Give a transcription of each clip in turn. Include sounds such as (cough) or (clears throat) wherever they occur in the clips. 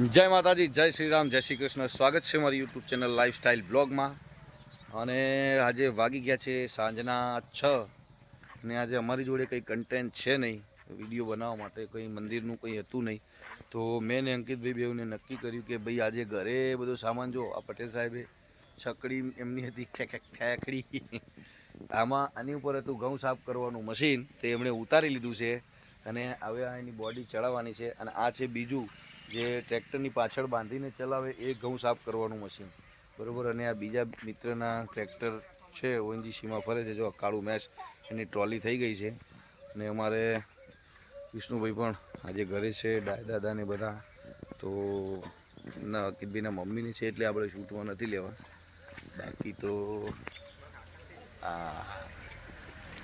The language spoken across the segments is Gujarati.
જય માતાજી, જય શ્રી રામ જય શ્રી કૃષ્ણ. સ્વાગત છે મારી યુટ્યુબ ચેનલ લાઈફસ્ટાઈલ બ્લોગમાં અને આજે વાગી ગયા છે સાંજના છ ને આજે અમારી જોડે કંઈ કન્ટેન્ટ છે નહીં. વીડિયો બનાવવા માટે કંઈ મંદિરનું કંઈ હતું નહીં. તો મેં ને અંકિતભાઈ બેઉને નક્કી કર્યું કે ભાઈ આજે ઘરે બધો સામાન જો, આ પટેલ સાહેબે છકડી એમની હતી ખેક ખેકડી આમાં આની ઉપર હતું ઘઉં સાફ કરવાનું મશીન તે એમણે ઉતારી લીધું છે. અને હવે આ એની બોડી ચડાવવાની છે. અને આ છે બીજું જે ટ્રેક્ટરની પાછળ બાંધીને ચલાવે, એ ઘઉં સાફ કરવાનું મશીન. બરોબર? અને આ બીજા મિત્રના ટ્રેક્ટર છે ઓએનજીસીમાં ફરે છે, જો કાળું મેચ એની ટ્રોલી થઈ ગઈ છે. અને અમારે વિષ્ણુભાઈ પણ આજે ઘરે છે દાદા દાદાને બધા. તો ના કિદભાઈના મમ્મીની છે, એટલે આપણે શૂટમાં નથી લેવા. બાકી તો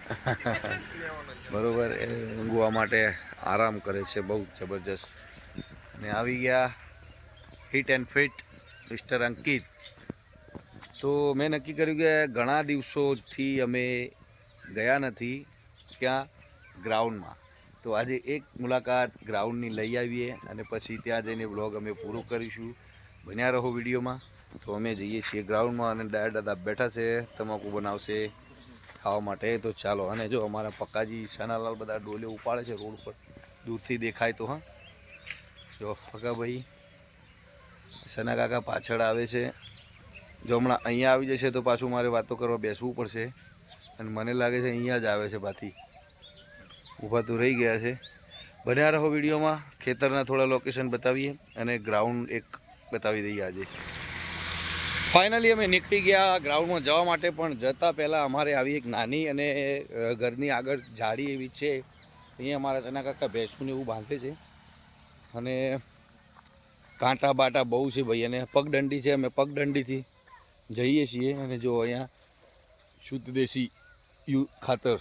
(laughs) બરોબર? એ ઊંઘવા માટે આરામ કરે છે, બહુ જબરજસ્ત. ને આવી ગયા hit and fit mister Ankit. તો મેં નક્કી કર્યું કે ઘણા દિવસોથી અમે ગયા નથી ક્યાં ગ્રાઉન્ડમાં. તો આજે એક મુલાકાત ગ્રાઉન્ડની લઈ આવીએ અને પછી ત્યાં જઈને બ્લોગ અમે પૂરો કરીશું. બન્યા રહો વિડીયોમાં. તો અમે જઈએ છીએ ગ્રાઉન્ડમાં અને દાદા દાદા બેઠા છે, તમાકુ બનાવશે ખાવા માટે. તો ચાલો, અને જો અમારા પક્કાજી શાનાલાલ બધા ડોલે ઉપાડે છે રોડ પર દૂરથી દેખાય તો, હા. જો ભાઈ, સના કાકા પાછળ આવે છે. જો હમણાં અહીંયા આવી જશે તો પાછું મારે વાતો કરવા બેસવું પડશે. અને મને લાગે છે અહીંયા જ આવે છે બાથી ઊભા તો રહી ગયા છે. બન્યા રહો વિડીયોમાં. ખેતરના થોડા લોકેશન બતાવીએ અને ગ્રાઉન્ડ એક બતાવી દઈએ આજે. ફાઇનલી અમે નીકળી ગયા ગ્રાઉન્ડમાં જવા માટે, પણ જતાં પહેલાં અમારે આવી એક નાની અને ઘરની આગળ જાળી એવી છે. અહીંયા અમારા ચના કાકા ભેંસુને એવું બાંધે છે. અને કાંટા બાટા બહુ છે ભાઈ. અને પગદંડી છે, અમે પગદંડીથી જઈએ છીએ. અને જો અહીંયા શુદ્ધ દેશી યુ ખાતર,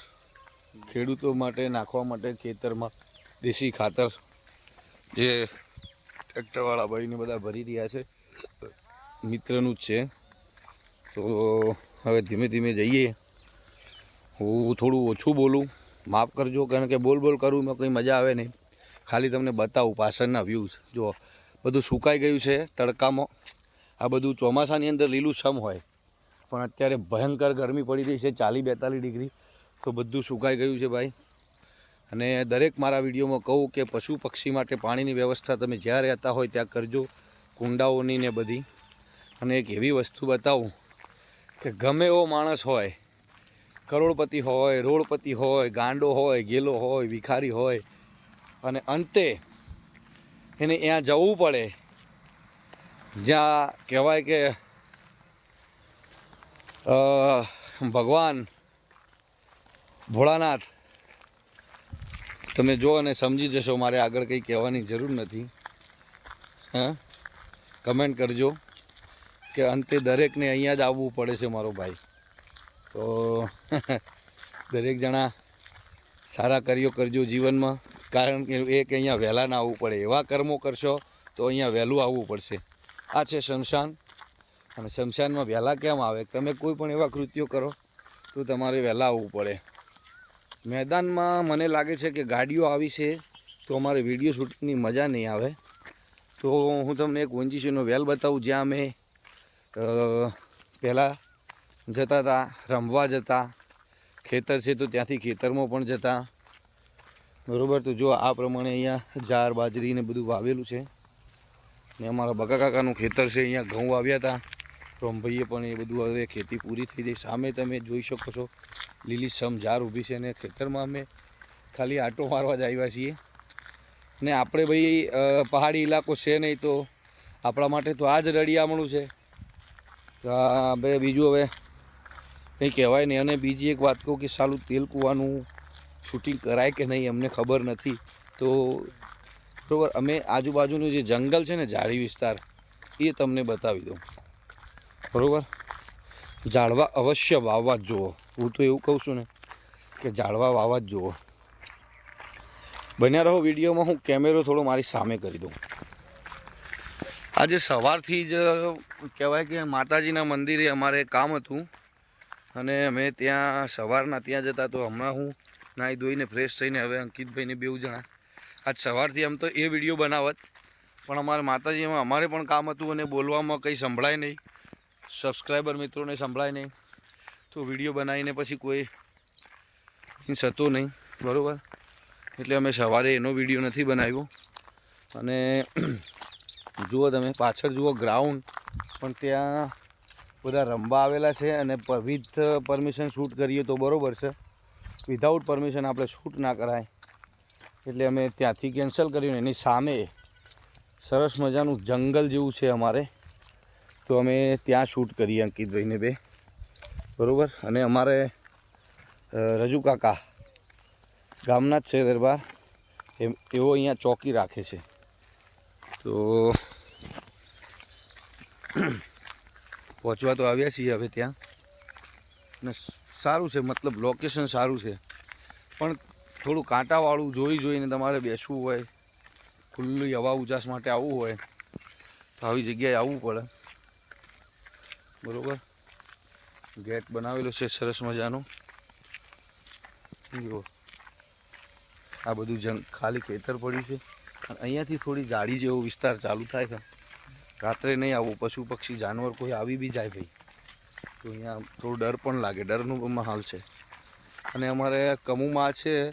ખેડૂતો માટે, નાખવા માટે ખેતરમાં દેશી ખાતર જે ટ્રેક્ટરવાળા ભાઈને બધા ભરી રહ્યા છે. મિત્રનું જ છે. તો હવે ધીમે ધીમે જઈએ. હું થોડું ઓછું બોલું. માફ કરજો, કારણ કે બોલ બોલ કરું એમાં કંઈ મજા આવે નહીં. ખાલી તમને બતાવું પાછળના વ્યૂઝ જો, બધું સુકાઈ ગયું છે તડકામાં. આ બધું ચોમાસાની અંદર લીલુંછમ હોય. પણ અત્યારે ભયંકર ગરમી પડી રહી છે, ચાલીસ બેતાલીસ ડિગ્રી. તો બધું સુકાઈ ગયું છે ભાઈ. અને દરેક મારા વિડીયોમાં કહું કે પશુ પક્ષી માટે પાણીની વ્યવસ્થા તમે જ્યાં રહેતા હોય ત્યાં કરજો. કુંડાઓની ને બધી. અને એક એવી વસ્તુ બતાવું કે ગમે એવો માણસ હોય, કરોડપતિ હોય, રોડપતિ હોય, ગાંડો હોય, ગેલો હોય, ભિખારી હોય અને અંતે એને ત્યાં જવું પડે. જ્યાં કહેવાય કે ભગવાન ભોળાનાથ. તમે જો અને સમજી જશો, મારે આગળ કંઈ કહેવાની જરૂર નથી. હા? કમેન્ટ કરજો કે અંતે દરેકને અહીંયા જ આવવું પડે છે મારો ભાઈ. તો, (laughs) દરેક જણા સારા કાર્યો કરજો જીવનમાં. કારણ કે એક અહીંયા વહેલા ના આવવું પડે. એવા કર્મો કરશો તો અહીંયા વહેલું આવવું પડશે. આ છે શમશાન. અને શમશાનમાં વહેલા કેમ આવે? તમે કોઈ પણ એવા કૃત્યો કરો તો તમારે વહેલા આવવું પડે. મેદાનમાં મને લાગે છે કે ગાડીઓ આવી છે તો અમારે વીડિયો શૂટિંગની મજા નહીં આવે. તો હું તમને એક વંજીસીનો વેલ બતાવું. જ્યાં અમે પહેલાં જતા હતા રમવા જતા. ખેતર છે તો ત્યાંથી ખેતરમાં પણ જતા. બરોબર? તો જો આ પ્રમાણે અહીંયા જાર બાજરી ને બધું વાવેલું છે. ને અમારા બકા કાકાનું ખેતર છે, અહીંયા ઘઉં વાવ્યા હતા. રોમભાઈએ પણ એ બધું હવે ખેતી પૂરી થઈ ગઈ. સામે તમે જોઈ શકો છો, લીલી સમ ઝાર ઊભી છે ને ખેતરમાં અમે ખાલી આટો મારવા જ આવ્યા છીએ. ને આપણે ભાઈ પહાડી ઇલાકો છે નહીં તો આપણા માટે તો આ જ રળિયામણું છે. બે બીજું હવે કંઈ કહેવાય નહીં. અને બીજી એક વાત કહું કે સાલું તેલ કૂવાનું શૂટિંગ કરાય કે નહીં, અમને ખબર નથી. તો બરાબર, અમે આજુબાજુનું જે જંગલ છે ને, ઝાડી વિસ્તાર, એ તમને બતાવી દઉં. બરાબર? ઝાડવા અવશ્ય વાવવા જ જુઓ. હું તો એવું કહું છું ને કે ઝાડવા વાવવા જ જુઓ. બન્યા રહો વિડીયોમાં, હું કેમેરો થોડો મારી સામે કરી દઉં. આજે સવારથી જ, કહેવાય કે માતાજીના મંદિરે અમારે કામ હતું. અને અમે ત્યાં સવારના ત્યાં જતા, તો હમણાં હું નાહી ધોઈને ફ્રેશ થઈને હવે અંકિતભાઈને બેઉ જણા. આજ સવારથી આમ તો એ વીડિયો બનાવત. પણ અમારે માતાજીમાં અમારે પણ કામ હતું અને બોલવામાં કંઈ સંભળાય નહીં. સબસ્ક્રાઈબર મિત્રોને સંભળાય નહીં. તો વીડિયો બનાવીને પછી કોઈ હતો નહીં. બરાબર? એટલે અમે સવારે એનો વીડિયો નથી બનાવ્યો. અને (clears throat) જુઓ તમે, પાછળ જુઓ ગ્રાઉન્ડ પણ ત્યાં બધા રમવા આવેલા છે અને વિથ પરમિશન શૂટ કરીએ તો બરાબર છે. વિધાઉટ પરમિશન આપણે શૂટ ના કરાય. એટલે અમે ત્યાંથી કેન્સલ કર્યું એની સામે સરસ મજાનું જંગલ જેવું છે અમારે. તો અમે ત્યાં શૂટ કરીએ અંકિતભાઈને બે. બરાબર? અને અમારે રજુ કાકા ગામના જ છે દરબાર. એમ એવો અહીંયા ચોકી રાખે છે. તો પહોંચવા તો આવ્યા છીએ હવે ત્યાં. ને સારું છે, મતલબ લોકેશન સારું છે. પણ થોડું કાંટાવાળું જોઈ જોઈને તમારે બેસવું હોય, ખુલ્લી હવા ઉજાસ માટે આવવું હોય, તો આવી જગ્યાએ આવવું પડે. બરોબર? ગેટ બનાવેલો છે, સરસ મજાનો. જુઓ. આ બધું જંગ, ખાલી ખેતર પડ્યું છે. અને અહીંયાથી થોડી ગાડી જેવો વિસ્તાર ચાલુ થાય છે. રાત્રે નહીં આવવું પશુ પક્ષી, જાનવર કોઈ આવી બી જાય ભાઈ. તો અહીંયા થોડું ડર પણ લાગે, ડરનું માહોલ છે. અને અમારે કમુમાં છે,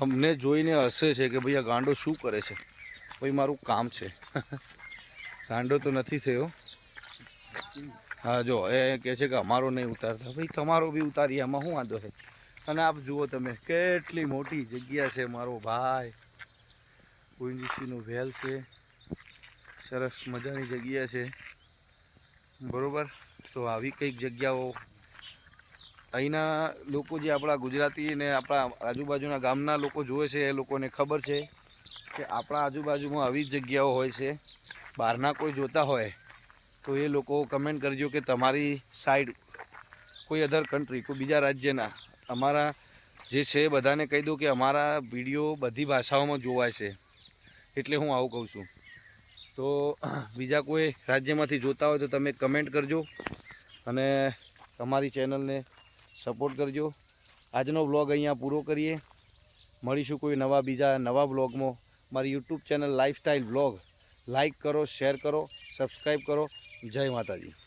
અમને જોઈને હસે છે કે ભાઈ આ ગાંડો શું કરે છે? ભાઈ મારું કામ છે. (laughs) ગાંડો તો નથી થયો. હા, જો, એ કહે છે કે અમારો નહીં ઉતારતા. ભાઈ તમારો બી ઉતારીએ, આમાં શું વાંધો છે? અને આપ જુઓ તમે, કેટલી મોટી જગ્યા છે મારો ભાઈ. કુંજીસીનું વેલ છે. સરસ મજાની જગ્યા છે. બરોબર? તો આવી કંઈક જગ્યાઓ. અહીંના લોકો જે આપણા ગુજરાતી ને આપણા આજુબાજુના ગામના લોકો જોવે છે, એ લોકોને ખબર છે કે આપણા આજુબાજુમાં આવી જગ્યાઓ હોય છે. બહારના કોઈ જોતા હોય, તો એ લોકો કમેન્ટ કરજો કે તમારી સાઈડ કોઈ અધર કન્ટ્રી કોઈ બીજા રાજ્યના અમારા જે છે બધાને કહી દો કે અમારા વીડિયો બધી ભાષાઓમાં જોવાય છે. એટલે હું આવું કહું છું. તો (clears throat) બીજા કોઈ રાજ્યમાંથી જોતા હોય તો તમે કમેન્ટ કરજો અને તમારી ચેનલને સપોર્ટ કરજો. આજનો વ્લોગ અહીંયા પૂરો કરીએ. મળીશું કોઈ નવા બીજા નવા વ્લોગમાં. મારી YouTube channel lifestyle vlog. Like કરો, શેર કરો, સબસ્ક્રાઈબ કરો. જય માતાજી.